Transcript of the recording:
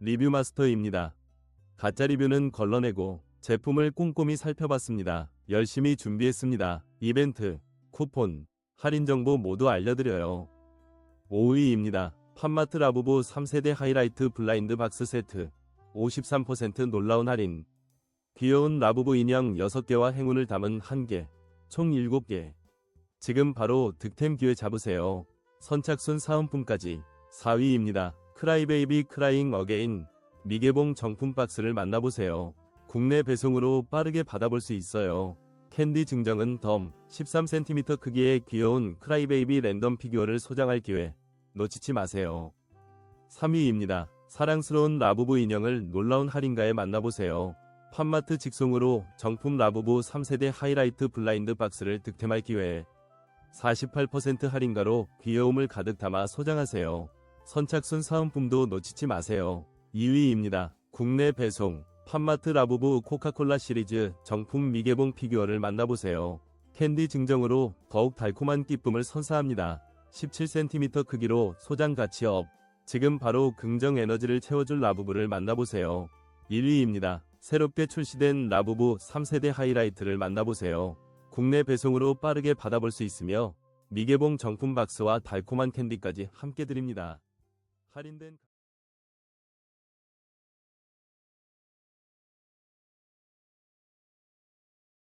리뷰 마스터입니다. 가짜 리뷰는 걸러내고 제품을 꼼꼼히 살펴봤습니다. 열심히 준비했습니다. 이벤트, 쿠폰, 할인 정보 모두 알려드려요. 5위입니다. 팜마트 라부부 3세대 하이라이트 블라인드 박스 세트 53% 놀라운 할인 귀여운 라부부 인형 6개와 행운을 담은 1개 총 7개 지금 바로 득템 기회 잡으세요. 선착순 사은품까지 4위입니다. 크라이베이비 크라잉 어게인 미개봉 정품 박스를 만나보세요. 국내 배송으로 빠르게 받아볼 수 있어요. 캔디 증정은 덤 13cm 크기의 귀여운 크라이베이비 랜덤 피규어를 소장할 기회 놓치지 마세요. 3위입니다. 사랑스러운 라부부 인형을 놀라운 할인가에 만나보세요. 팜마트 직송으로 정품 라부부 3세대 하이라이트 블라인드 박스를 득템할 기회 48% 할인가로 귀여움을 가득 담아 소장하세요. 선착순 사은품도 놓치지 마세요. 2위입니다. 국내 배송 팜마트 라부부 코카콜라 시리즈 정품 미개봉 피규어를 만나보세요. 캔디 증정으로 더욱 달콤한 기쁨을 선사합니다. 17cm 크기로 소장 가치 업. 지금 바로 긍정 에너지를 채워줄 라부부를 만나보세요. 1위입니다. 새롭게 출시된 라부부 3세대 하이라이트를 만나보세요. 국내 배송으로 빠르게 받아볼 수 있으며 미개봉 정품 박스와 달콤한 캔디까지 함께 드립니다. 할인된